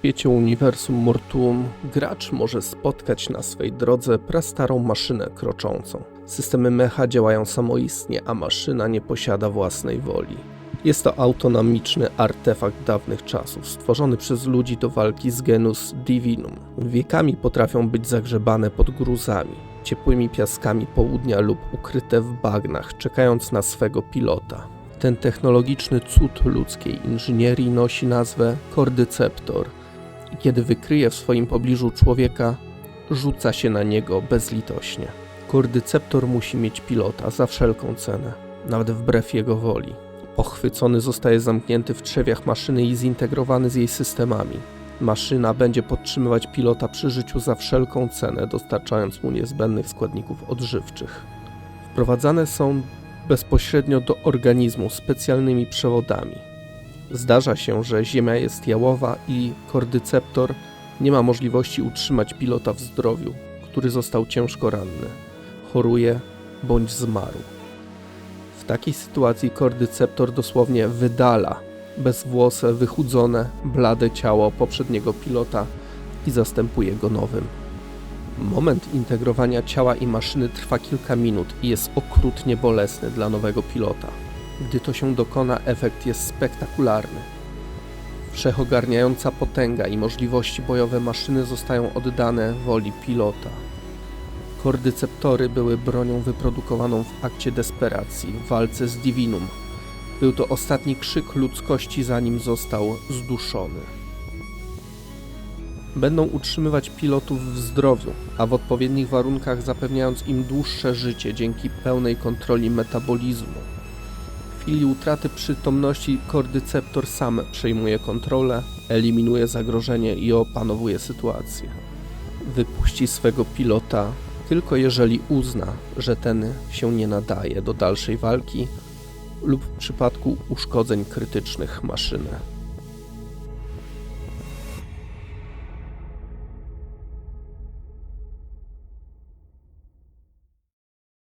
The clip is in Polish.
świecie uniwersum Mortuum gracz może spotkać na swej drodze prastarą maszynę kroczącą. Systemy mecha działają samoistnie, a maszyna nie posiada własnej woli. Jest to autonomiczny artefakt dawnych czasów, stworzony przez ludzi do walki z genus divinum. Wiekami potrafią być zagrzebane pod gruzami, ciepłymi piaskami południa lub ukryte w bagnach, czekając na swego pilota. Ten technologiczny cud ludzkiej inżynierii nosi nazwę Cordyceptor i kiedy wykryje w swoim pobliżu człowieka, rzuca się na niego bezlitośnie. Cordyceptor musi mieć pilota za wszelką cenę, nawet wbrew jego woli. Pochwycony zostaje zamknięty w trzewiach maszyny i zintegrowany z jej systemami. Maszyna będzie podtrzymywać pilota przy życiu za wszelką cenę, dostarczając mu niezbędnych składników odżywczych. Wprowadzane są bezpośrednio do organizmu specjalnymi przewodami. Zdarza się, że Ziemia jest jałowa i kordyceptor nie ma możliwości utrzymać pilota w zdrowiu, który został ciężko ranny, choruje bądź zmarł. W takiej sytuacji kordyceptor dosłownie wydala bezwłose, wychudzone, blade ciało poprzedniego pilota i zastępuje go nowym. Moment integrowania ciała i maszyny trwa kilka minut i jest okrutnie bolesny dla nowego pilota. Gdy to się dokona, efekt jest spektakularny. Wszechogarniająca potęga i możliwości bojowe maszyny zostają oddane woli pilota. Kordyceptory były bronią wyprodukowaną w akcie desperacji, w walce z Divinum. Był to ostatni krzyk ludzkości, zanim został zduszony będą utrzymywać pilotów w zdrowiu, a w odpowiednich warunkach zapewniając im dłuższe życie dzięki pełnej kontroli metabolizmu. Chwili utraty przytomności kordyceptor sam przejmuje kontrolę, eliminuje zagrożenie i opanowuje sytuację. Wypuści swego pilota tylko jeżeli uzna, że ten się nie nadaje do dalszej walki lub w przypadku uszkodzeń krytycznych maszyny.